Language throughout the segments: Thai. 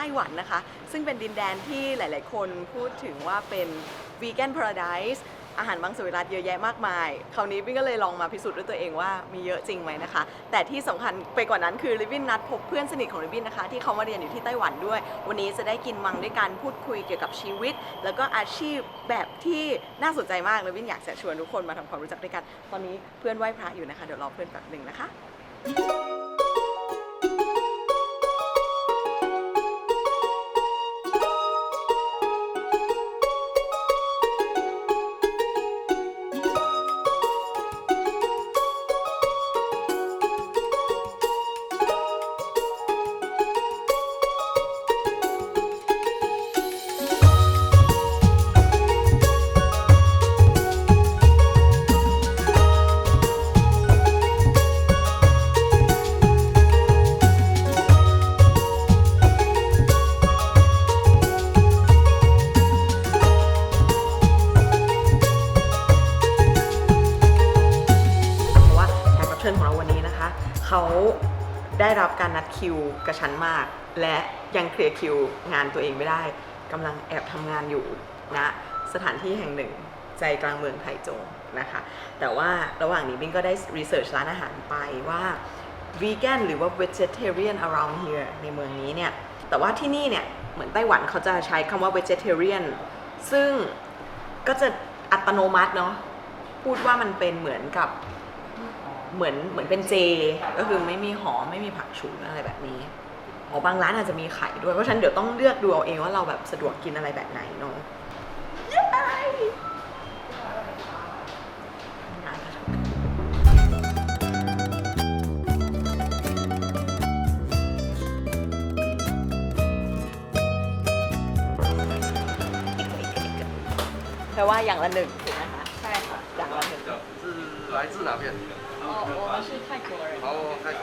ต้หวันนะคะ ซึ่งเป็นดินแดนที่หลาย ๆ คนพูดถึงว่าเป็น vegan paradise อาหารบางสวิรัตเยอะแยะมากมาย คราวนี้วินก็เลยลองมาพิสูจน์ด้วยตัวเองว่ามีเยอะจริงไหมนะคะ แต่ที่สำคัญไปกว่านั้นคือริบบินนัดพบเพื่อนสนิทของริบบินนะคะ ที่เขามาเรียนอยู่ที่ไต้หวันด้วย วันนี้จะได้กินมังด้วยการพูดคุยเกี่ยวกับชีวิต แล้วก็อาชีพแบบที่น่าสนใจมากริบบินอยากจะชวนทุกคนมาทำความรู้จักด้วยกัน ตอนนี้เพื่อนไหว้พระอยู่นะคะ เดี๋ยวรอเพื่อนแป๊บหนึ่งนะคะ ได้รับการนัดคิวกระชั้นมาก และยังเคลียร์คิวงานตัวเองไม่ได้กำลังแอบทำงานอยู่ณสถานที่แห่งหนึ่งใจกลางเมืองไทจงนะคะ แต่ว่าระหว่างนี้บิงก็ได้รีเสิร์ชร้านอาหารไปว่าวีแกนหรือว่า vegetarian around here ในเมืองนี้เนี่ย แต่ว่าที่นี่เนี่ย เหมือนไต้หวันเขาจะใช้คำว่า vegetarian ซึ่งก็จะอัตโนมัติเนาะพูดว่ามันเป็นเหมือนกับ เหมือนเหมือนเป็นเจ ก็คือไม่มีหอมไม่มีผักชูอะไรแบบนี้อ๋อบางร้านอาจจะมีไข่ด้วย เพราะฉะนั้นเดี๋ยวต้องเลือกดูเอาเองว่าเราแบบสะดวกกินอะไรแบบไหนเนาะเย้งานก็ทำกันแปลว่าอย่างละหนึ่งถูกไหมคะ ใช่ค่ะ อย่างละหนึ่ง 是来自哪边？ 哦，我们是泰国人。好，开口。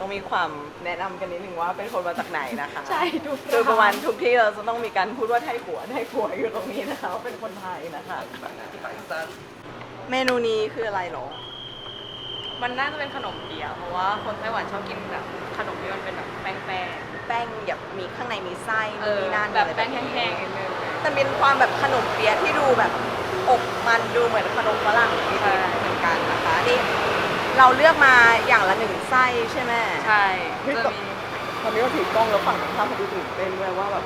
ต้องมีความแนะนำกันนิดนึงว่าเป็นคนมาจากไหนนะคะ ใช่ถูก คือประมาณทุกที่เราจะต้องมีการพูดว่าไทยขัวไทยขัวอยู่ตรงนี้นะคะว่าเป็นคนไทยนะคะ 百三。 เมนูนี้คืออะไรหรอ มันน่าจะเป็นขนมเปี๊ยะเพราะว่าคนไต้หวันชอบกินแบบขนมที่มันเป็นแบบแป้งๆ แป้งแบบมีข้างในมีไส้ เออ มีนั่น แบบ อะไร แป้งแห้งๆนิดนึง แต่เป็นความแบบขนมเปี๊ยะที่ดูแบบ อบมันดูเหมือนขนมฝรั่งนิดใช่ๆเหมือนกันนะคะนี่เราเลือกมาอย่างละหนึ่งไส้ใช่ไหมใช่เฮ้ยจะมีตอนนี้เราถือกล้องแล้วฝั่งตรงข้ามเขาดูตื่นเต้นด้วยว่าแบบ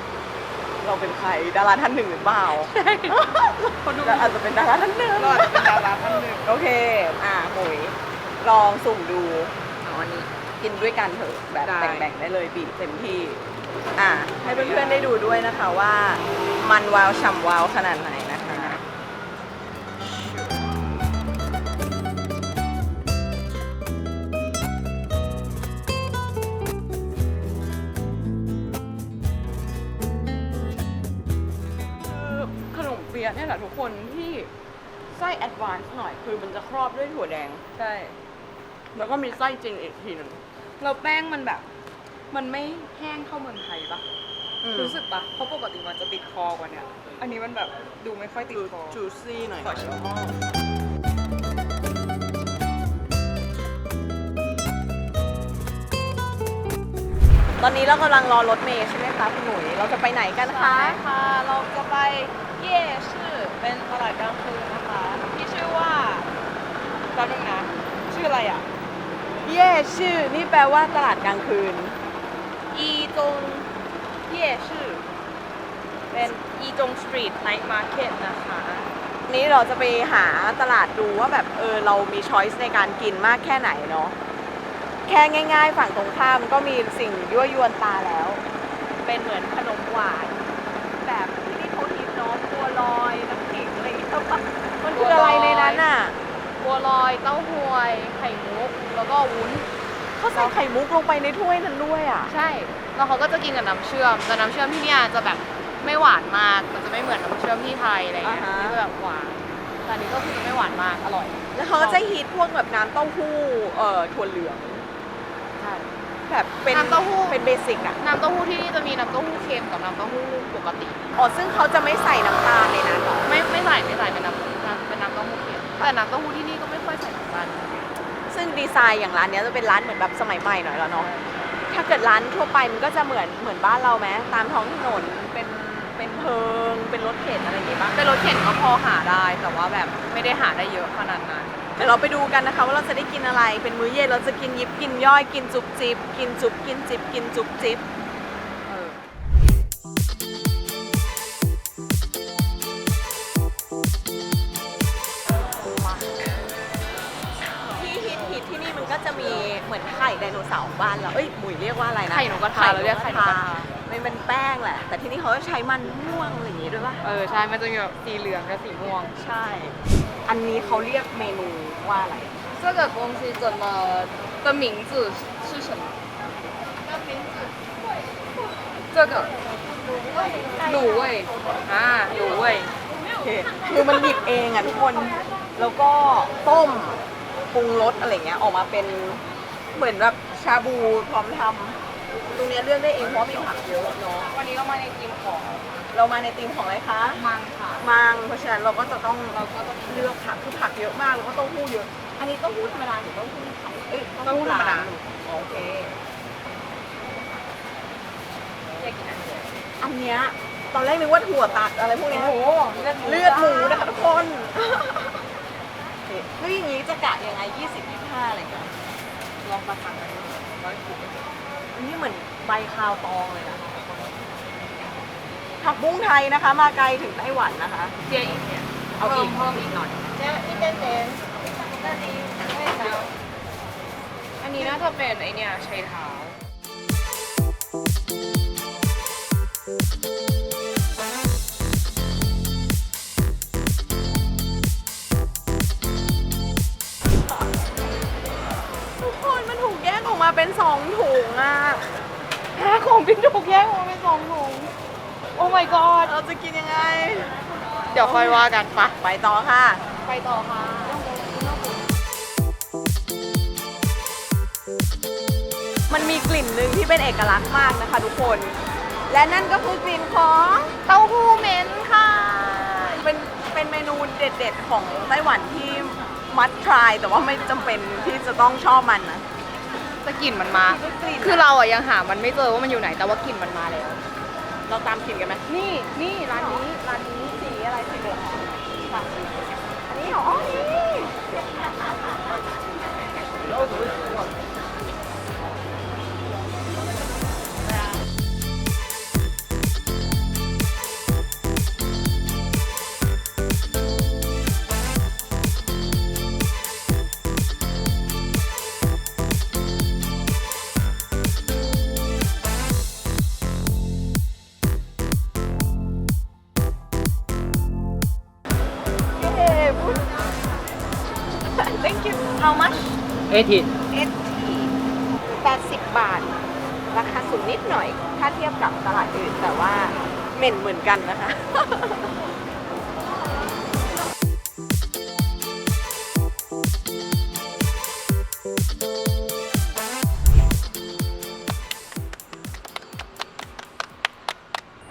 เราเป็นใครดาราท่านหนึ่งหรือเปล่าคนดูเราอาจจะเป็นดาราท่านหนึ่งรอดเป็นดาราท่านหนึ่งโอเค อะหมุยลองสุ่มดูเอาอันนี้กินด้วยกันเถอะแบบได้แบ่งๆได้เลยบีบเต็มที่ อะให้เพื่อนๆได้ดูด้วยนะคะว่า มันวาวฉ่ำวาวขนาดไหน วานซ์หน่อย คือมันจะครอบด้วยถั่วแดง ใช่ แล้วก็มีไส้จริงอีกทีหนึงแล้วแป้งมันแบบ มันไม่แห้งเท่าเมืองไทยปะรู้สึกปะเพราะปกติมันจะติดคอกว่าเนี่ยอันนี้มันแบบดูไม่ค่อยติดคอจูซี่หน่อยขอชิมตอนนี้เรากำลังรอรถเมย์ใช่ไหมคะคุณหนุ่ยเราจะไปไหนกันคะค่ะ เราจะไปเย่ชื่อเป็นตลาดกลางคืนนะคะที่ชื่อว่า แป๊บนึงนะ ชื่ออะไรอะ เย่ชื่อ นี่แปลว่าตลาดกลางคืน อีจงเย่ชื่อ เป็นอีจงสตรีทไนท์มาร์เก็ตนะคะ นี้เราจะไปหาตลาดดูว่าแบบ เออ เรามีช้อยส์ในการกินมากแค่ไหนเนาะ แค่ง่ายๆ ฝั่งตรงข้ามก็มีสิ่งยั่วยวนตาแล้ว เป็นเหมือนขนมหวาน แบบที่นี่เขาฮิตเนาะบัวลอย น้ำขิงอะไรอย่างเงี้ยมันคืออะไรในนั้นอะ บัวลอย เต้าหวย ไข่มุก แล้วก็วุ้น เขาใส่ไข่มุกลงไปในถ้วยนั้นด้วยอะ ใช่ แล้วเขาก็จะกินกับน้ำเชื่อม แต่น้ำเชื่อมที่เนี่ยจะแบบไม่หวานมาก มันจะไม่เหมือนน้ำเชื่อมที่ไทยอะไรเงี้ยอ่าฮะ ที่จะแบบหวาน แต่อันนี้ก็คือจะไม่หวานมาก อร่อย แล้วเขาก็จะฮิตพวกแบบน้ำเต้าหู้เอ่อถั่วเหลือง ใช่ แบบเป็นน้ำเต้าหู้ เป็นเบสิกอะ น้ำเต้าหู้ที่นี่จะมีน้ำเต้าหู้เค็มกับน้ำเต้าหู้ปกติ อ๋อ ซึ่งเขาจะไม่ใส่น้ำตาลในนั้นหรอ ไม่ไม่ใส่ไม่ใส่เป็นน้ำ แต่น้ำเต้าหู้ที่นี่ก็ไม่ค่อยใส่น้ำตาลซึ่งดีไซน์อย่างร้านเนี้ยจะเป็นร้านเหมือนแบบสมัยใหม่หน่อยแล้วเนาะถ้าเกิดร้านทั่วไปมันก็จะเหมือนเหมือนบ้านเราไหมตามท้องถนนเป็นเป็นเพิง เป็นรถเข็นอะไรอย่างงี้ป่ะเป็นรถเข็นก็พอหาได้ แต่ว่าแบบไม่ได้หาได้เยอะขนาดนั้นเดี๋ยวเราไปดูกันนะคะว่าเราจะได้กินอะไรเป็นมื้อเย็นเราจะกินยิบกินย่อยกินจุบจิบกินจุบกินจิบกินจุบจิบมีเหมือนไข่ไดโนเสาร์บ้านเราเอ้ยหมุยเรียกว่าอะไรนะ ไข่นกกระทาเราเรียกไข่นกกระทา มันเป็นแป้งแหละ แต่ที่นี่เขาจะใช้มันม่วงอะไรอย่างงี้ด้วยป่ะ เออ ใช่ มันจะมีแบบสีเหลืองกับสีม่วง ใช่ อันนี้เขาเรียกเมนูว่าอะไร 这个东西怎么的名字是什么？这个卤味啊，卤味。 โอเคคือมันหยิบเองอ่ะทุกคน แล้วก็ต้มปรุงรสอะไรเงี้ยออกมาเป็น เหมือนแบบชาบูพร้อมทำตรงเนี้ยเลือกได้เองเพราะมีผักเยอะเนาะวันนี้เรามาในทีมของเรามาในธีมของอะไรคะ มังค่ะ มัง เพราะฉะนั้นเราก็จะต้องเราก็ต้องเลือกผักคือผักเยอะมากแล้วก็เต้าหู้เยอะ อันนี้เต้าหู้ธรรมดาหรือเต้าหู้ไข่เอ้ยเต้าหู้ธรรมดาโอเคอยากกินอันนี้อันเนี้ยตอนแรกนึกว่าถั่วตัดอะไรพวกเนี้ยโอ้โหเลือดหมูนะคะทุกคนเฮ้ยอย่างนี้จะกะยังไง20 25อะไรกัน ลองประทังกันดูร้อยสิบอันนี้เหมือนใบคาวตองเลยนะผักบุ้งไทยนะคะ มาไกลถึงไต้หวันนะคะ เจียอีกเนี่ยเอาอีกเพิ่มอีกหน่อยอันนี้น่าจะเป็นไอเนี่ยใช้เท้า ของพี่ถูกแยกออกมาเป็นสองถุงโอ้ my god เราจะกินยังไง เดี๋ยวค่อยว่ากันปะไปต่อค่ะ ไปต่อค่ะ มันมีกลิ่นหนึ่งที่เป็นเอกลักษณ์มากนะคะทุกคน และนั่นก็คือกลิ่นของเต้าหู้เหม็นค่ะ เป็นเป็นเมนูเด็ดๆ ของไต้หวันที่มัดทรายแต่ว่าไม่จำเป็นที่จะต้องชอบมันนะ แต่กลิ่นมันมาคือกลิ่นคือเราอะยังหามันไม่เจอว่ามันอยู่ไหน แต่ว่ากลิ่นมันมาแล้ว เราตามกลิ่นกันไหมนี่นี่ร้านนี้ร้านนี้สีอะไรสีเหลืองค่ะอันนี้เหรออ๋อนี่ thank you how much เอทิดเอที80 บาท ราคาสูงนิดหน่อย ถ้าเทียบกับตลาดอื่น แต่ว่าเหม็นเหมือนกันนะคะ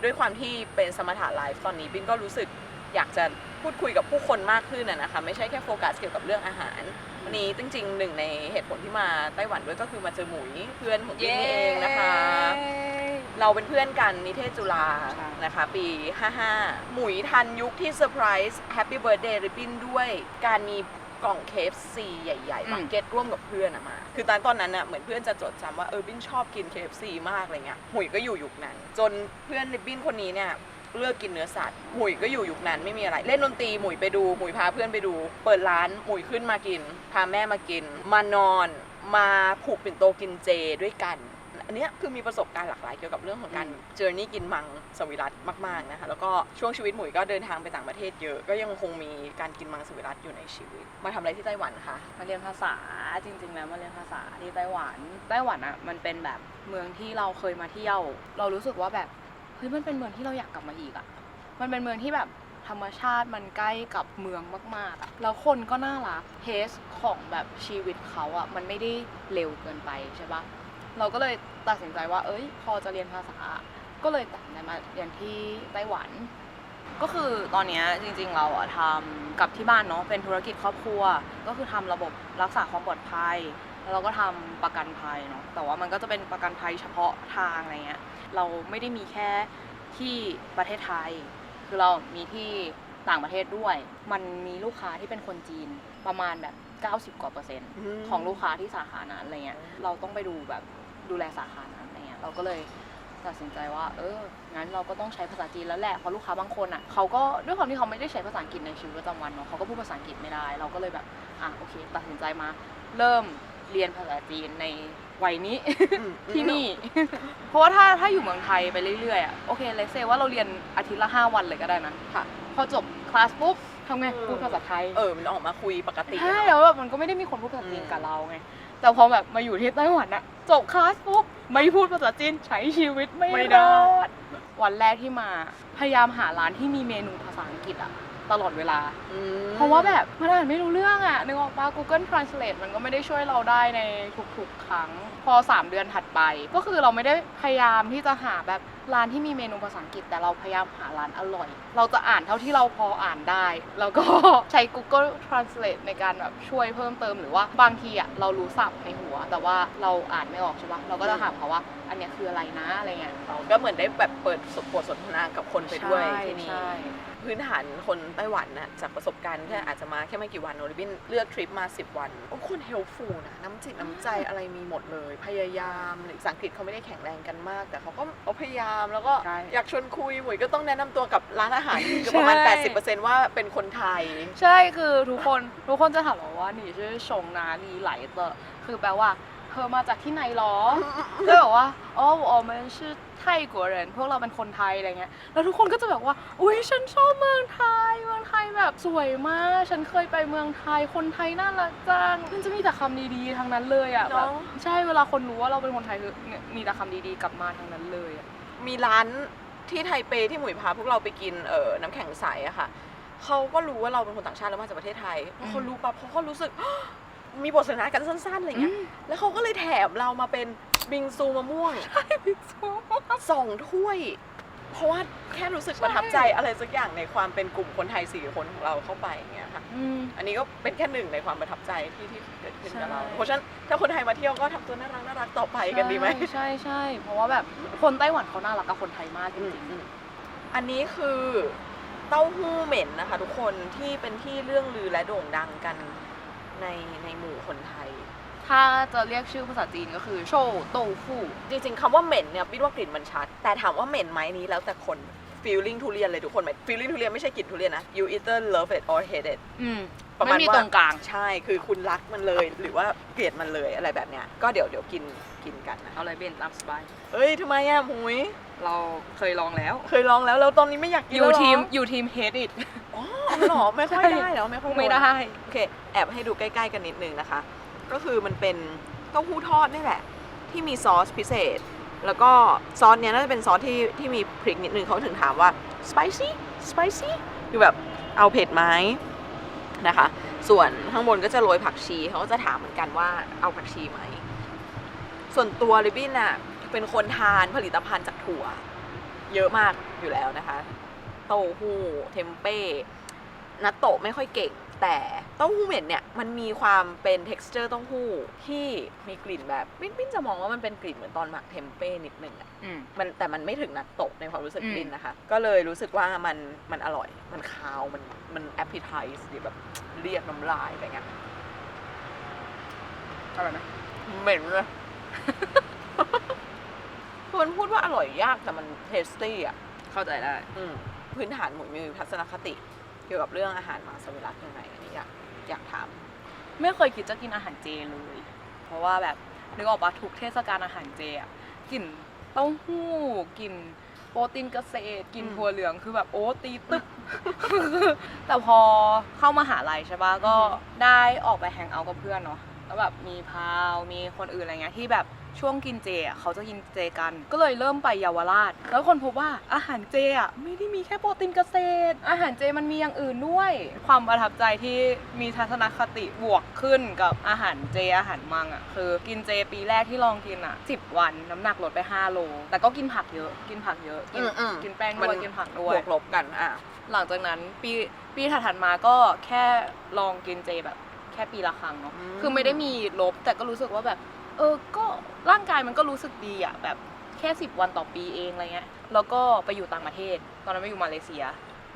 ด้วยความที่เป็นสมถะไลฟ์ตอนนี้บินก็รู้สึก อยากจะพูดคุยกับผู้คนมากขึ้นนะนะคะ ไม่ใช่แค่โฟกัสเกี่ยวกับเรื่องอาหาร วันนี้จริงๆหนึ่งในเหตุผลที่มาไต้หวันด้วยก็คือมาเจอหมุยเพื่อนของบินนี่เองนะคะ เราเป็นเพื่อนกันนิเทศจุฬาใช่นะคะ ปี 55 หมุยทันยุคที่เซอร์ไพรส์แฮปปี้เบิร์ดเดย์ริบบินด้วยการมีกล่องเคฟซีใหญ่ๆบักเก็ตร่วมกับเพื่อนอะมา คือตอนตอนนั้นอะเหมือนเพื่อนจะจดจำว่าเออบินชอบกิน KFC มากอะไรเงี้ยหมุยก็อยู่ยุคนั้น จนเพื่อนริบบินคนนี้เนี่ย เลือกกินเนื้อสัตว์หมุยก็อยู่ยุคนั้นไม่มีอะไร เล่นดนตรีหมุยไปดูหมุยพาเพื่อนไปดู เปิดร้านหมุยขึ้นมากิน พาแม่มากิน มานอนมาผูกปิ่นโตกินเจด้วยกันอันเนี้ยคือมีประสบการณ์หลากหลายเกี่ยวกับเรื่องของการเจอร์นี่กินมังสวิรัตมากๆนะคะแล้วก็ช่วงชีวิตหมุยก็เดินทางไปต่างประเทศเยอะก็ยังคงมีการกินมังสวิรัตอยู่ในชีวิต มาทำอะไรที่ไต้หวันคะมาเรียนภาษาจริงๆแล้วมาเรียนภาษาที่ไต้หวันไต้หวันอะมันเป็นแบบเมืองที่เราเคยมาเที่ยว เรารู้สึกว่าแบบ เฮ้ยมันเป็นเมืองที่เราอยากกลับมาอีกอะมันเป็นเมืองที่แบบธรรมชาติมันใกล้กับเมืองมากๆอะแล้วคนก็น่ารักเพสของแบบชีวิตเขาอะมันไม่ได้เร็วเกินไปใช่ปะเราก็เลยตัดสินใจว่า เอ้ย พอจะเรียนภาษา ก็เลยตัดสินใจมาเรียนที่ไต้หวัน ก็คือตอนเนี้ยจริงๆเราอะทำกับที่บ้านเนาะเป็นธุรกิจครอบครัว ก็คือทำระบบรักษาความปลอดภัย แล้วเราก็ทำประกันภัยเนาะแต่ว่ามันก็จะเป็นประกันภัยเฉพาะทางอะไรเงี้ยเราไม่ได้มีแค่ที่ประเทศไทย คือเรามีที่ต่างประเทศด้วย มันมีลูกค้าที่เป็นคนจีนประมาณแบบ 90 กว่าเปอร์เซ็นต์อืมของลูกค้าที่สาขานั้นอะไรเงี้ย เราต้องไปดูแบบดูแลสาขานั้นอะไรเงี้ย เราก็เลยตัดสินใจว่า เออ งั้นเราก็ต้องใช้ภาษาจีนแล้วแหละ เพราะลูกค้าบางคนอะเขาก็ด้วยความที่เขาไม่ได้ใช้ภาษาอังกฤษในชีวิตประจำวันเนาะเขาก็พูดภาษาอังกฤษไม่ได้ เราก็เลยแบบ อะโอเค ตัดสินใจมา เริ่ม เรียนภาษาจีนในวัยนี้อืมที่นี่ เพราะว่าถ้าถ้าอยู่เมืองไทยไปเรื่อยๆอะโอเคเลเซว่าเราเรียนอาทิตย์ละห้าวันเลยก็ได้นะค่ะพอจบคลาสปุ๊บทำไงเออพูดภาษาไทยเออมันออกมาคุยปกติใช่อะแล้วแบบมันก็ไม่ได้มีคนพูดภาษาจีนอืมกับเราไงแต่พอแบบมาอยู่ที่ไต้หวันอะจบคลาสปุ๊บไม่พูดภาษาจีนใช้ชีวิตไม่ไม่รได้อดวันแรกที่มาพยายามหาร้านที่มีเมนูภาษาอังกฤษอะ ตลอดเวลาอืมเพราะว่าแบบมันอ่านไม่รู้เรื่องอะนึกออกปะ Google Translate มันก็ไม่ได้ช่วยเราได้ในทุกๆ ครั้ง พอ 3 เดือนถัดไป ก็คือเราไม่ได้พยายามที่จะหาแบบร้านที่มีเมนูภาษาอังกฤษ แต่เราพยายามหาร้านอร่อย เราจะอ่านเท่าที่เราพออ่านได้ แล้วก็ ใช้ Google Translate ในการแบบช่วยเพิ่มเติมหรือว่าบางทีอะเรารู้ศัพท์ในหัว แต่ว่าเราอ่านไม่ออกใช่ปะเราก็จะถามเขาว่า อันเนี้ยคืออะไรนะอะไรเงี้ยเราก็เหมือนได้แบบเปิดบทสนทนากับคนไปด้วยใช่ที่นี่ ใช่ พื้นฐานคนไต้หวันน่ะจากประสบการณ์แค่อาจจะมาแค่ไม่กี่วันโนริบินเลือกทริปมา 10 วัน โอ้คนเฮลฟูลนะน้ำจิตน้ำใจอะไรมีหมดเลย พยายามหรือภาษาอังกฤษเขาไม่ได้แข็งแรงกันมาก แต่เขาก็เอาพยายามแล้วก็ใช่ อยากชวนคุยหมวยก็ต้องแนะนำตัวกับร้านอาหารก็ประมาณใช่80%ว่าเป็นคนไทย ใช่คือทุกคนทุกคนจะถามเราว่าหนี่ชื่อชงนาลีไหลเตอร์คือแปลว่าเเธอมาจากที่ไหนหรอ ก็แบบว่าอ๋ออ๋อมันชื่อไทยกัวเรนพวกเราเป็นคนไทยอะไรเงี้ย แล้วทุกคนก็จะแบบว่า อุ้ยฉันชอบเมืองไทย เมืองไทยแบบสวยมาก ฉันเคยไปเมืองไทย คนไทยน่ารักจังมันจะมีแต่คำดีๆทางนั้นเลยอะแบบใช่เวลาคนรู้ว่าเราเป็นคนไทยคือมีแต่คำดีๆกลับมาทางนั้นเลยมีร้านที่ไทเปที่หมุยพาพวกเราไปกินเออน้ำแข็งใสอะค่ะเขาก็รู้ว่าเราเป็นคนต่างชาติแล้วมาจากประเทศไทยเขารู้ปั๊บเขาก็รู้สึก มีบทสนทนากันสั้นๆอะไรเงี้ย แล้วเขาก็เลยแถมเรามาเป็นบิงซูมะม่วงสองถ้วย เพราะว่าแค่รู้สึกประทับใจอะไรสักอย่างในความเป็นกลุ่มคนไทยสี่คนของเราเข้าไปอย่างเงี้ยค่ะอืมอันนี้ก็เป็นแค่หนึ่งในความประทับใจที่ที่เกิดขึ้นกับเราใช่เพราะฉะนั้นถ้าคนไทยมาเที่ยวก็ทำตัวน่ารักน่ารักต่อไปกันดีไหมใช่ใช่ใช่เพราะว่าแบบคนไต้หวันเขาน่ารักกับคนไทยมากจอืมริงอืมอันนี้คือเต้าหู้เหม็นนะคะ ทุกคนที่เป็นที่เรื่องลือและโด่งดังกัน ในในหมู่คนไทยๆถ้าจะเรียกชื่อภาษาจีนก็คือโชว์โตฟู่จริงๆคำว่าเหม็นเนี่ยวิดว่ากลิ่นมันชัด แต่ถามว่าเหม็นไหมนี้แล้วแต่คน feeling ทุเรียนเลยทุกคนไหม feeling ทุเรียนไม่ใช่กลิ่นทุเรียนนะ you either love it or hate it อืมประมาณไม่มีว่าตรงกลาง ใช่คือคุณรักมันเลย หรือว่าเกลียดมันเลยอะไรแบบเนี้ยก็เดี๋ยวเดี๋ยวกินกินกันนะเอาเลยเป็นตามสบายเฮ้ยทำไมอะหมุย เราเคยลองแล้ว เคยลองแล้วแล้วตอนนี้ไม่อยากกินอแล้วยู่เหรอทีมอยู่ทีมเฮดอิอ๋อเหรอไม่ค่อยได้แล้วไม่ค่อยไม่ได้ โอเค แอบให้ดูใกล้ๆกันนิดนึงนะคะ ก็คือมันเป็นเต้าหู้ทอดนี่แหละ ที่มีซอสพิเศษ แล้วก็ซอสเนี้ยน่าจะเป็นซอสที่ที่มีพริกนิดนึงเขาถึงถามว่า spicy spicy คือแบบเอาเผ็ดไหมนะคะ ส่วนข้างบนก็จะโรยผักชีเขาก็จะถามเหมือนกันว่าเอาผักชีไหม ส่วนตัวลิบบินน่ะ เป็นคนทานผลิตภัณฑ์จากถั่ว เยอะมากอยู่แล้วนะคะ เต้าหู้เทมเป้นัตโตะไม่ค่อยเก่ง แต่เต้าหู้เหม็นเนี่ยมันมีความเป็น t e x t u r e เต้าหู้ที่มีกลิ่นแบบบิ้นบิ้นจะมองว่ามันเป็นกลิ่นเหมือนตอนหมักเทมเป้นิดนึงอะอืม มันแต่มันไม่ถึงนัตโตะในความรู้สึกอืมบิ้นนะคะ ก็เลยรู้สึกว่ามันมันอร่อย มันคาวมันมัน appetize หรือแบบเรียกน้ำลายอะไรเงี้ยอร่อยไหมเหม็นเลย คือมันพูดว่าอร่อยยากแต่มันเทสตี้อะเข้าใจได้ อืมพื้นฐานหมูมีทัศนคติ เกี่ยวกับเรื่องอาหารมาสวิรัตยังไงอันนี้อยากอยากถาม ไม่เคยคิดจะกินอาหารเจเลย เพราะว่าแบบนึกออกปะทุกเทศกาลอาหารเจอะกลิ่นเต้าหู้กลิ่นโปรตีนเกษตรกลิ่นอืม ถั่วเหลืองคือแบบโอ้ตีตึ๊บ แต่พอเข้ามาหาลัยใช่ปะก็อือฮึได้ออกไปแฮงเอาท์กับเพื่อนเนาะแล้วแบบมีพาวมีคนอื่นอะไรเงี้ยที่แบบ ช่วงกินเจอะเขาจะกินเจกัน ก็เลยเริ่มไปเยาวราช แล้วคนพบว่าอาหารเจอะไม่ได้มีแค่โปรตีนเกษตร อาหารเจมันมีอย่างอื่นด้วย ความประทับใจที่มีทัศนคติบวกขึ้นกับอาหารเจอาหารมังอะคือกินเจปีแรกที่ลองกินอะ10 วันน้ำหนักลดไป 5 โล แต่ก็กินผักเยอะ กินผักเยอะ กินอืมอืมกินแป้งมัด้วยน กินผักบด้วยวกลบกันอะ หลังจากนั้นปีปีถัดๆมาก็แค่ลองกินเจแบบแค่ปีละครั้งเนาะอืม คือไม่ได้มีลบแต่ก็รู้สึกว่าแบบ เออก็ร่างกายมันก็รู้สึกดีอะแบบแค่สิบวันต่อปีเองอะไรเงี้ยแล้วก็ไปอยู่ต่างประเทศ ตอนนั้นไปอยู่มาเลเซีย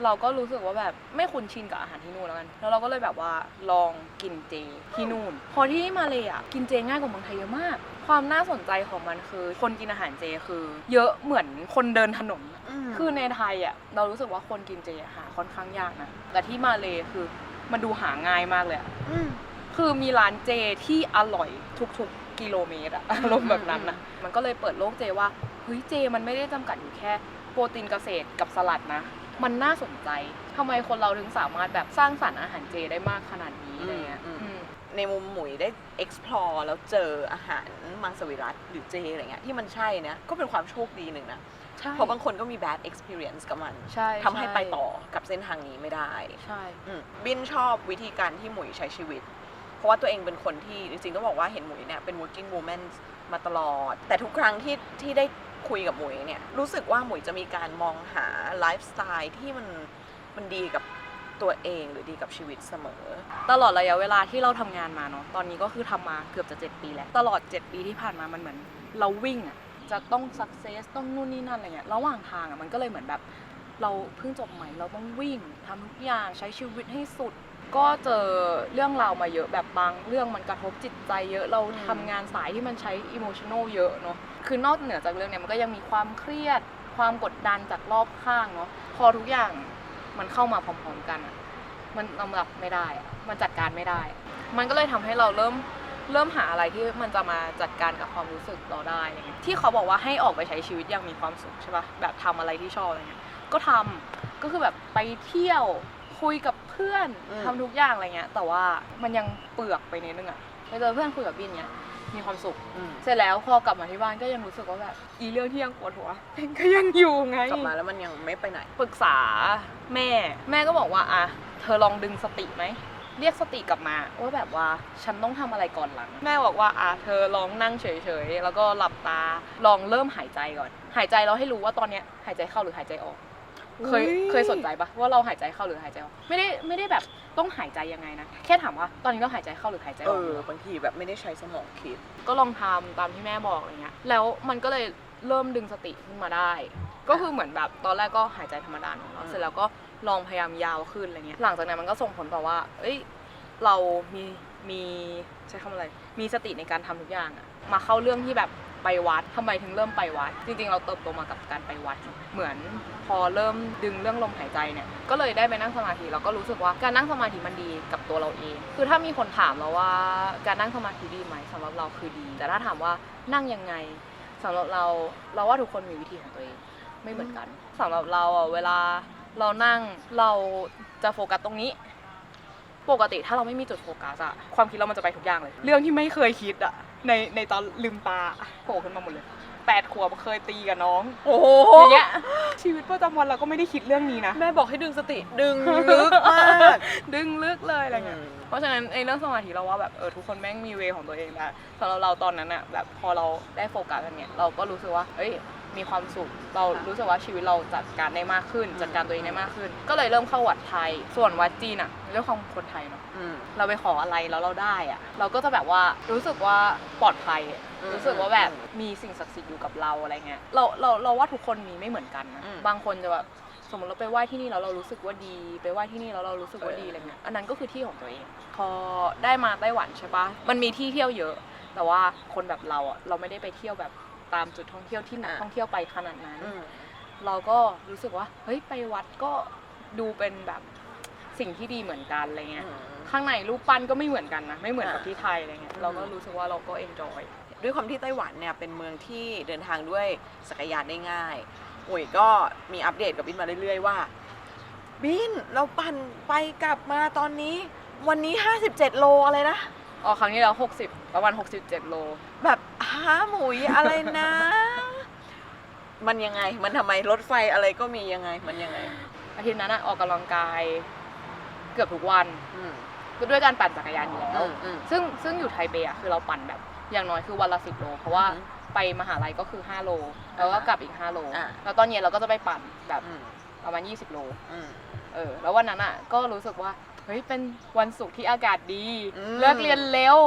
เราก็รู้สึกว่าแบบไม่คุ้นชินกับอาหารที่นู่นแล้วกันแล้วเราก็เลยแบบว่าลองกินเจที่นู่น พอที่มาเลยอะกินเจง่ายกว่าเมืองไทยเยอะมาก ความน่าสนใจของมันคือ คนกินอาหารเจคือ เยอะเหมือนคนเดินถนน คือในไทยอะเรารู้สึกว่าคนกินเจหาค่อนข้างยากนะแต่ที่มาเลยคือมันดูหาง่ายมากเลยอะอืมคือมีร้านเจที่อร่อยทุกๆ กิโลเมตรอะอารมณ์แบบนั้นนะมันก็เลยเปิดโลกเจว่าเฮ้ยเจมันไม่ได้จำกัดอยู่แค่ โปรตีนเกษตรกับสลัดนะ มันน่าสนใจทำไมคนเราถึงสามารถแบบสร้างสรรค์อาหารเจได้มากขนาดนี้อะไรเงี้ยอืมอืมในมุมหมุยได้ explore แล้วเจออาหารมังสวิรัตหรือเจอะไรเงี้ยที่มันใช่นะก็เป็นความโชคดีหนึ่งนะใช่เพราะบางคนก็มี bad experience กับมันใช่ทำให้ไปต่อกับเส้นทางนี้ไม่ได้ ใช่อืมบินชอบวิธีการที่หมุยใช้ชีวิต เพราะว่าตัวเองเป็นคนที่จริงๆต้องบอกว่าเห็นหมุยเนี่ยเป็น working woman มาตลอด แต่ทุกครั้งที่ที่ได้คุยกับหมุยเนี่ยรู้สึกว่าหมุยจะมีการมองหาไลฟ์สไตล์ที่มันมันดีกับตัวเองหรือดีกับชีวิตเสมอ ตลอดระยะเวลาที่เราทำงานมาเนาะตอนนี้ก็คือทำมาเกือบจะ 7 ปีแล้ว ตลอด 7 ปีที่ผ่านมามันเหมือนเราวิ่งอะจะต้องสักเซสต้องนู่นนี่นั่นอะไรเงี้ยระหว่างทางอะมันก็เลยเหมือนแบบ เราเพิ่งจบใหม่เราต้องวิ่งทำทุกอย่างใช้ชีวิตให้สุด ก็เจอเรื่องราวมาเยอะแบบบางเรื่องมันกระทบจิตใจเยอะเราทำงานสายที่มันใช้อิโมชัน a ลเยอะเนาะคือนอกเหนือจากเรื่องเนี้ยมันก็ยังมีความเครียด ความกดดันจากรอบข้างเนาะพอทุกอย่างมันเข้ามาพร้อมๆกันอะมันลำดับไม่ได้อะมันจัดการไม่ได้ มันก็เลยทำให้เราเริ่มเริ่มหาอะไรที่มันจะมาจัดการกับความรู้สึกเราได้อะไรเงี้ยที่เขาบอกว่าให้ออกไปใช้ชีวิตอย่างมีความสุขใช่ปะแบบทำอะไรที่ชอบอะไรเงี้ยก็ทำก็คือแบบไปเที่ยว คุยกับเพื่อนอืม ทำทุกอย่างอะไรเงี้ย แต่ว่ามันยังเปลือกไปนิดนึงอะไปเจอเพื่อนคุยกับบินเนี้ยมีความสุข อืมเสร็จแล้วพอกลับมาที่บ้านก็ยังรู้สึกว่าแบบอีเรื่องที่ยังปวดหัวก็ยังอยู่ไง กลับมาแล้วมันยังไม่ไปไหน ปรึกษาแม่ แม่ก็บอกว่าอะเธอลองดึงสติไหม เรียกสติกลับมาว่าแบบว่าฉันต้องทำอะไรก่อนหลัง แม่บอกว่าอะเธอลองนั่งเฉยๆ แล้วก็หลับตาลองเริ่มหายใจก่อน หายใจแล้วให้รู้ว่าตอนเนี้ยหายใจเข้าหรือหายใจออก เคยอุ๊ยเคยสนใจปะว่าเราหายใจเข้าหรือหายใจออกไม่ได้ไม่ได้แบบต้องหายใจยังไงนะแค่ถามว่าตอนนี้เราหายใจเข้าหรือหายใจอเออกอบางทีแบบไม่ได้ใช้สมองคิด ก็ลองทำตามที่แม่บอกอะไรเงี้ยแล้วมันก็เลยเริ่มดึงสติขึ้นมาได้ ก็คือเหมือนแบบตอนแรกก็หายใจธรรมดาเนอะอืมเสร็จแล้วก็ลองพยายามยาวขึ้นอะไรเงี้ยหลังจากนั้นมันก็ส่งผลต่อว่า เอ้ยเรามี มีใช้คำอะไร มีสติในการทำทุกอย่างอะมาเข้าเรื่องที่แบบไปวัดทำไมถึงเริ่มไปวัด จริง ๆ เราเติบโตมากับการไปวัด เหมือนพอเริ่มดึงเรื่องลมหายใจเนี่ย ก็เลยได้ไปนั่งสมาธิแล้วก็รู้สึกว่าการนั่งสมาธิมันดีกับตัวเราเอง คือถ้ามีคนถามเราว่าการนั่งสมาธิดีไหมสำหรับเราคือดี แต่ถ้าถามว่านั่งยังไงสำหรับเราเราว่าทุกคนมีวิธีของตัวเองไม่เหมือนกันสำหรับเราอะเวลาเรานั่งเราจะโฟกัสตรงนี้ ปกติถ้าเราไม่มีจุดโฟกัสอะความคิดเรามันจะไปทุกอย่างเลย เรื่องที่ไม่เคยคิดอะในในตอนลืมตาโผล่ขึ้นมาหมดเลยแปดขวบเคยตีกับน้อง โอ้โหอย่างเงี้ยชีวิตประจำวันเราก็ไม่ได้คิดเรื่องนี้นะแม่บอกให้ดึงสติดึงลึกมากดึงลึกเลยอะไรเงี้ยอืมเพราะฉะนั้นไอ้เรื่องสมาธิเราว่าแบบเออทุกคนแม่งมีเวของตัวเองแล้วสำหรับเราตอนนั้นอะแบบพอเราได้โฟกัสกันเนี่ยเราก็รู้สึกว่าเอ้ย มีความสุข เรารู้สึกว่าชีวิตเราจัดการได้มากขึ้น จัดการตัวเองได้มากขึ้น ก็เลยเริ่มเข้าวัดไทย ส่วนวัดจีนอะเรื่องของคนไทยเนาะอืมเราไปขออะไรแล้วเราได้อะเราก็จะแบบว่ารู้สึกว่าปลอดภัยอะอืมรู้สึกว่าแบบมีสิ่งศักดิ์สิทธิ์อยู่กับเราอะไรเงี้ยเราเราเราว่าทุกคนมีไม่เหมือนกันนะอืมบางคนจะแบบสมมติเราไปไหว้ที่นี่แล้วเรารู้สึกว่าดี ไปไหว้ที่นี่แล้วเรารู้สึกว่าดีเออออะไรเงี้ยอันนั้นก็คือที่ของตัวเอง พอได้มาไต้หวันใช่ปะมันมีที่เที่ยวเยอะ แต่ว่าคนแบบเราอะเราไม่ได้ไปเที่ยวแบบ ตามจุดท่องเที่ยวที่นักท่องเที่ยวไปขนาดนั้นอืมเราก็รู้สึกว่า เฮ้ยไปวัดก็ดูเป็นแบบสิ่งที่ดีเหมือนกันอะไรเงี้ยข้างในรูปปั้นก็ไม่เหมือนกันนะไม่เหมือนกับอ่าที่ไทยอะไรเงี้ยอืมเราก็รู้สึกว่าเราก็เอนจอยด้วยความที่ไต้หวันเนี่ยเป็นเมืองที่เดินทางด้วยจักรยานได้ง่ายอุ๋ยก็มีอัปเดตกับบินมาเรื่อยๆว่า บินเราปั่นไปกลับมาตอนนี้ วันนี้ 57 โลอะไรนะอ๋อครั้งนี้เรา60 ประมาณ 67 โล แบบ หาหมุยอะไรนะ มันยังไง มันทำไมรถไฟอะไรก็มียังไง มันยังไง อาทิตย์นั้นอะออกกำลังกาย เกือบทุกวันอืมก็ด้วยการปั่นจักรยานอยู่แล้ว อืมอืม ซึ่งซึ่งอยู่ไทเปอะคือเราปั่นแบบอย่างน้อยคือวันละ10โล เพราะว่าอือฮึไปมหาลัยก็คือ 5 โล แล้วก็กลับอีก 5 โล อ่า แล้วตอนเย็นเราก็จะไปปั่นแบบอืมประมาณ 20 โล อืม เออ แล้ววันนั้นอะก็รู้สึกว่า เฮ้ย เป็นวันศุกร์ที่อากาศดี อืม เลิกเรียนเร็ว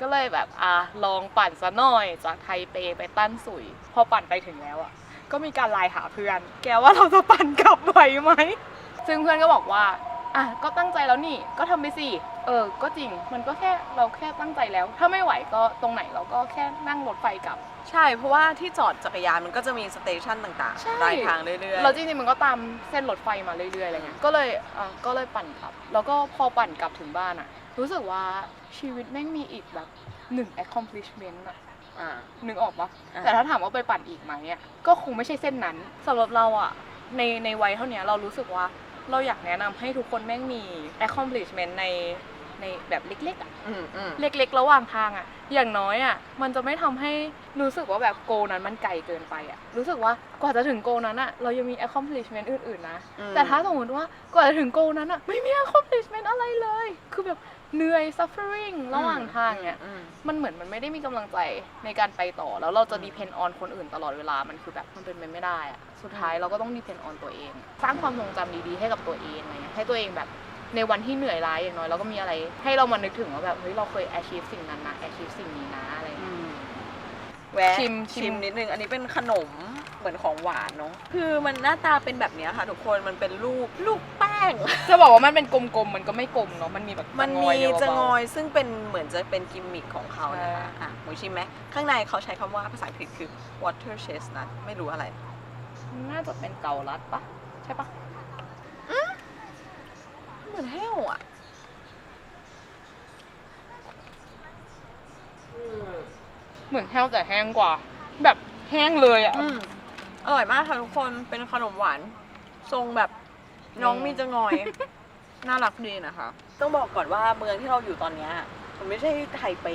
ก็เลยแบบอะลองปั่นซะหน่อย จากไทเปไปตั้นสุย พอปั่นไปถึงแล้วอะ ก็มีการไลน์หาเพื่อน แกว่าเราจะปั่นกลับไหวไหม ซึ่งเพื่อนก็บอกว่าอะก็ตั้งใจแล้วนี่ก็ทำไปสิเออ ก็จริงมันก็แค่เราแค่ตั้งใจแล้ว ถ้าไม่ไหวก็ตรงไหนเราก็แค่นั่งรถไฟกลับ ใช่ เพราะว่าที่จอดจักรยานมันก็จะมีสเตชันต่างใช่ ๆรายทางเรื่อยๆ เราจริงๆมันก็ตามเส้นรถไฟมาเรื่อยๆอะไรเงี้ย ก็เลยอะก็เลยปั่นกลับ แล้วก็พอปั่นกลับถึงบ้านอะรู้สึกว่าชีวิตแม่งมีอีกแบบหนึ่ง accomplishment อะอ่า นึกออกปะอ่าแต่ถ้าถามว่าไปปั่นอีกไหมอะก็คงไม่ใช่เส้นนั้นสำหรับเราอะในในวัยเท่าเนี้ยเรารู้สึกว่าเราอยากแนะนำให้ทุกคนแม่งมี accomplishment ใน ในแบบเล็กๆอะอืมอืมเล็ก ๆ ระหว่างทางอะอย่างน้อยอะมันจะไม่ทำให้รู้สึกว่าแบบโกนั้นมันไกลเกินไปอะรู้สึกว่ากว่าจะถึงโกนั้นอะเรายังมี accomplishment อื่นๆนะ อืมแต่ถ้าสมมติว่ากว่าจะถึงโกนั้นอะไม่มี accomplishment อะไรเลย คือแบบเหนื่อย suffering ระหว่างทางเนี่ย อืม มันเหมือนมันไม่ได้มีกำลังใจในการไปต่อ แล้วเราจะ depend on คนอื่นตลอดเวลามันคือแบบมันเป็นไปไม่ได้อะสุดท้ายเราก็ต้อง depend on ตัวเอง สร้างความทรงจำดีๆให้กับตัวเองอะไรเงี้ยให้ตัวเองแบบ ในวันที่เหนื่อยล้าอย่างน้อยเราก็มีอะไร ให้เรามานึกถึงว่าแบบเฮ้ยเราเคย achieve สิ่งนั้นนะ achieve สิ่งนี้นะอะไรเงี้ย แวะชิมชิชิมมนิดนึง อันนี้เป็นขนมเหมือนของหวานเนาะ คือมันหน้าตาเป็นแบบเนี้ยค่ะทุกคน มันเป็นลูกลูกแป้ง จะบอกว่ามันเป็นกลมๆ มันก็ไม่กลมเนาะ มันมีแบบมันงมีอยเดียวจะเบางอยซึ่งเป็นเหมือนจะเป็นกิมมิคของเขานะคะใช่อะหมูชิมไหม ข้างในเขาใช้คำว่าภาษาอังกฤษคือ water chestnut ไม่รู้อะไร น่าจะเป็นเกาลัดปะใช่ปะ เหมือนแห้วอะเหมือนแห้วแต่แห้งกว่า แบบแห้งเลยอะ อืมอร่อยมากค่ะทุกคนเป็นขนมหวาน ทรงแบบน้องอืมมีจะงอย น่ารักดีนะคะ ต้องบอกก่อนว่าเมืองที่เราอยู่ตอนเนี้ยมันไม่ใช่ไทเป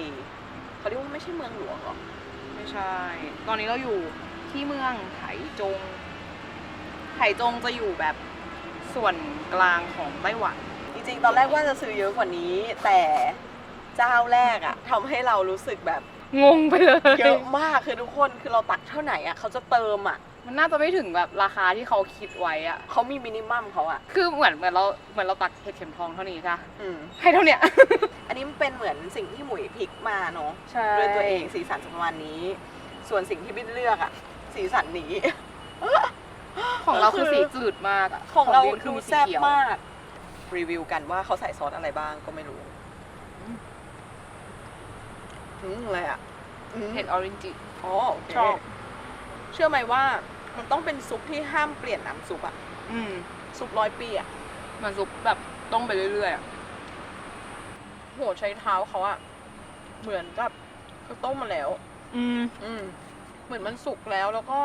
เขาเรียกว่าไม่ใช่เมืองหลวงหรอไม่ใช่ ตอนนี้เราอยู่ที่เมืองไถจง ไถจงจะอยู่แบบส่วนกลางของไต้หวันจ ริง ๆ ตอนแรกว่าจะซื้อเยอะกว่านี้ แต่เจ้าแรกอะทำให้เรารู้สึกแบบงงไปเลย เยอะมากคือทุกคนคือเราตักเท่าไหนอะเขาจะเติมอะมันน่าจะไม่ถึงแบบราคาที่เขาคิดไว้อะเขามีมินิมัมเขาอะคือเหมือนเหมือนเราเหมือนเราตักเห็ดเข็มทองเท่านี้ใช่ปะอืมให้เท่าเนี้ย อันนี้มันเป็นเหมือนสิ่งที่หมุยพลิกมาเนาะใช่ ด้วยตัวเองสีสันจะประมาณนี้ ส่วนสิ่งที่บิ้นเลือกอะสีสันนี้ ของเราคือก็คือสีจืดมากอะของเราบินคือดูมีสีแซ่บเขียวมาก รีวิวกันว่าเขาใส่ซอสอะไรบ้างก็ไม่รู้อืมอะไรอะอืมเห็ดออรินจิอ๋อโอเคชอบ เชื่อไหมว่ามันต้องเป็นซุปที่ห้ามเปลี่ยนน้ำซุปอะอืมซุปร้อยปีอะมันซุปแบบต้มไปเรื่อยๆอะหัวใช้เท้าเขาอะเหมือนกับเขาต้มมาแล้ว อืม อืม เหมือนมันสุกแล้วแล้วก็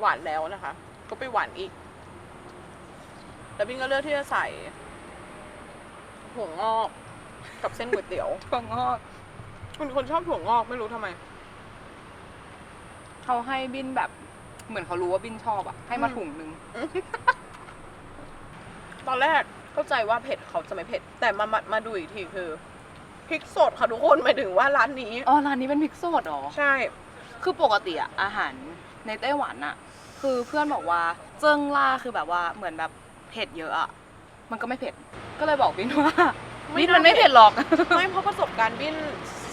หวานแล้วนะคะ ก็ไปหวานอีก แล้วบินก็เลือกที่จะใส่ ถั่วงอก กับเส้นก๋วยเตี๋ยว ถั่วงอกคุณคนชอบถั่วงอกไม่รู้ทำไม เขาให้บินแบบเหมือนเขารู้ว่าบินชอบอะให้มาอืม ถุงหนึง ตอนแรกเข้าใจว่าเผ็ดเขาจะไม่เผ็ด แต่มามามาดูอีกทีคือพริกสดค่ะทุกคนหมายถึงว่าร้านนี้ อ๋อ ร้านนี้เป็นพริกสดเหรอ ใช่ คือปกติอะอาหารในไต้หวันอะคือเพื่อนบอกว่าเจิ้งล่าคือแบบว่าเหมือนแบบเผ็ดเยอะอะ มันก็ไม่เผ็ด ก็เลยบอกบินว่าไม่บินน่ามันไม่เผ็ดหรอก ไม่เพราะประสบการณ์บิน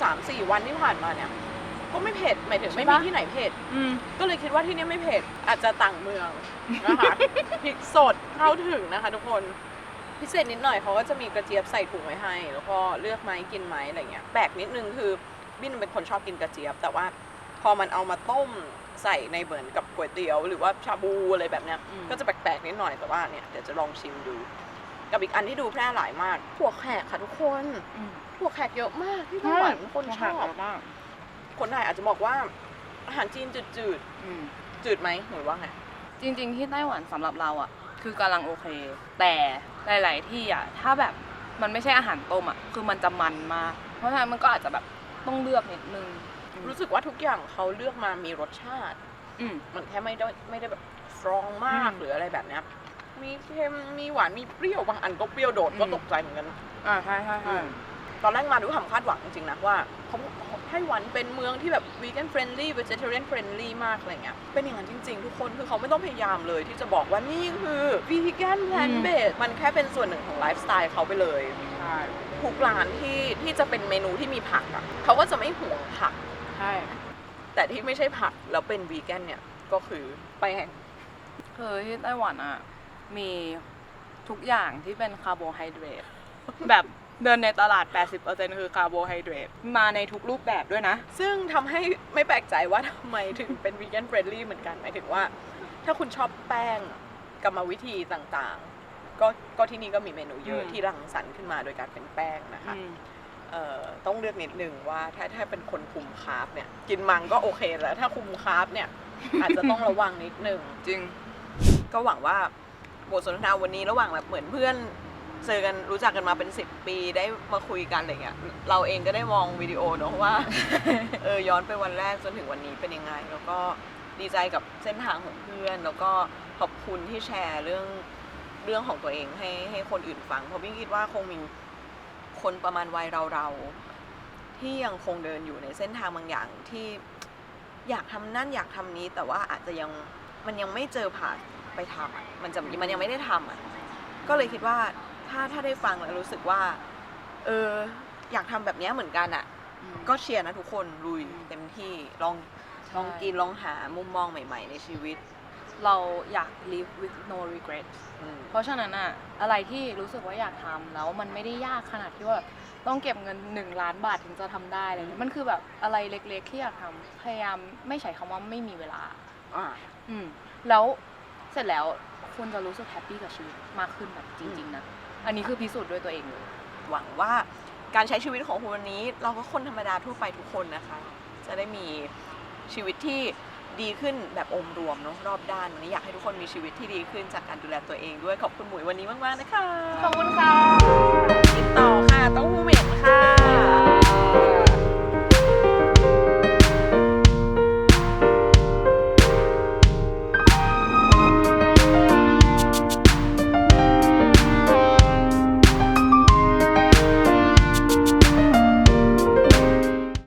สามสี่วันที่ผ่านมาเนี่ย ก็ไม่เผ็ดหมายถึงไม่ใช่มีปะที่ไหนเผ็ดอืม ก็เลยคิดว่าที่เนี่ยไม่เผ็ดอาจจะต่างเมืองนะคะพริกสดเข้าถึงนะคะ ทุกคนพิเศษนิดหน่อยเขาก็จะมีกระเจี๊ยบใส่ถุงไว้ให้ แล้วก็เลือกไหมกินไหมอะไรเงี้ยแปลกนิดนึงคือบินเป็นคนชอบกินกระเจี๊ยบ แต่ว่าพอมันเอามาต้มใส่ในเหมือนกับก๋วยเตี๋ยว หรือว่าชาบูอะไรแบบเนี้ยอืมก็จะแปลกๆนิดหน่อยแต่ว่าเนี่ยเดี๋ยวจะลองชิมดู กับอีกอันที่ดูแพร่หลายมากถั่วแขกค่ะทุกคนอืมถั่วแขกเยอะมากที่ไต้หวันคนชอบ มากคนไทยอาจจะบอกว่า อาหารจีนจืดๆอืมจืดไหมหรือว่าไง จริงๆ ที่ไต้หวันสำหรับเราอะคือกำลังโอเค แต่หลาย ๆ ที่อะถ้าแบบมันไม่ใช่อาหารต้มอะคือมันจะมันมาก เพราะฉะนั้นมันก็อาจจะแบบต้องเลือกนิดนึงรู้สึกว่าทุกอย่างเขาเลือกมามีรสชาติ อืม มันแค่ไม่ได้ไม่ได้แบบสตรองมากอืม หรืออะไรแบบเนี้ย มีเค็มมีหวานมีเปรี้ยวบางอันก็เปรี้ยวโดดอืมก็ตกใจเหมือนกัน อ่าใช่ใช่ใช่ตอนแรกมาด้วยความคาดหวังจริงๆนะว่าเขาไต้หวันเป็นเมืองที่แบบวีแกนเฟรนลี่ v e g e t a r i a n เฟรนลี่มากอะไรเงี้ยเป็นอย่างนั้นจริง ๆ ทุกคนคือเขาไม่ต้องพยายามเลยที่จะบอกว่านี่คือวีแกนแพลนเบสมันแค่เป็นส่วนหนึ่งของไลฟ์สไตล์เขาไปเลยใช่ทุกร้านที่ที่จะเป็นเมนูที่มีผักอะเขาก็จะไม่ห่วงผักใช่แต่ที่ไม่ใช่ผักแล้วเป็นวีแกนเนี่ยก็คือแป้งคือที่ไต้หวันอะ มีทุกอย่างที่เป็นคาร์โบไฮเดรตแบบเดินในตลาด 80%คือคาร์โบไฮเดรตมาในทุกรูปแบบด้วยนะ ซึ่งทำให้ไม่แปลกใจว่าทำไมถึงเป็นวีแกนเฟรนลี่เหมือนกัน หมายถึงว่า ถ้าคุณชอบแป้งกรรมวิธีต่างๆ ก็ก็ที่นี่ก็มีเมนูเยอะอืมที่รังสรรค์ขึ้นมาโดยการเป็นแป้งนะคะเอ่อต้องเลือกนิดนึงว่าถ้าถ้าเป็นคนคุมคาร์บเนี่ย กินมังก็โอเคแล้ว ถ้าคุมคาร์บเนี่ย อาจจะต้องระวังนิดนึงจริง ก็หวังว่า บทสนทนาวันนี้ระหว่างแบบเหมือนเพื่อนเจอกันรู้จักกันมาเป็น 10 ปีได้มาคุยกันอะไรเงี้ยเราเองก็ได้มองวิดีโอเนอะว่าเออย้อนไปวันแรกจนถึงวันนี้เป็นยังไง แล้วก็ดีใจกับเส้นทางของเพื่อน แล้วก็ขอบคุณที่แชร์เรื่องเรื่องของตัวเองให้ให้คนอื่นฟัง เพราะพี่คิดว่าคงมีคนประมาณวัยเราเราๆที่ยังคงเดินอยู่ในเส้นทางบางอย่างที่อยากทำนั่นอยากทำนี้แต่ว่าอาจจะยังมันยังไม่เจอผ่าน ไปทำอะมันจะมันยังไม่ได้ทำอะก็เลยคิดว่าถ้าถ้าได้ฟังแล้วรู้สึกว่า เอออยากทำแบบเนี้ยเหมือนกันอะก็เชียร์นะทุกคนลุยเต็มที่ลองใช่ลองกินลองหามุมมองใหม่ ๆ ในชีวิตเราอยาก live with no regret อืม เพราะฉะนั้นอะอะไรที่รู้สึกว่าอยากทำแล้วมันไม่ได้ยากขนาดที่ว่าแบบต้องเก็บเงิน 1 ล้านบาทถึงจะทำได้อะไรเลยมันคือแบบอะไรเล็กๆที่อยากทำพยายามไม่ใช้คำว่าไม่มีเวลา อ่า อืมแล้ว เสร็จแล้วคุณจะรู้สึกแฮปปี้กับชีวิตมากขึ้นแบบจริง ๆนะอันนี้คือพิสูจน์ด้วยตัวเองเลยหวังว่าการใช้ชีวิตของคุณวันนี้ เราก็คนธรรมดาทั่วไปทุกคนนะคะ จะได้มีชีวิตที่ดีขึ้นแบบองค์รวมเนาะรอบด้านวันนี้อยากให้ทุกคนมีชีวิตที่ดีขึ้นจากการดูแลตัวเองด้วยขอบคุณหมวยวันนี้มากๆนะคะขอบคุณค่ะติดต่อค่ะเต้าหู้เหม็น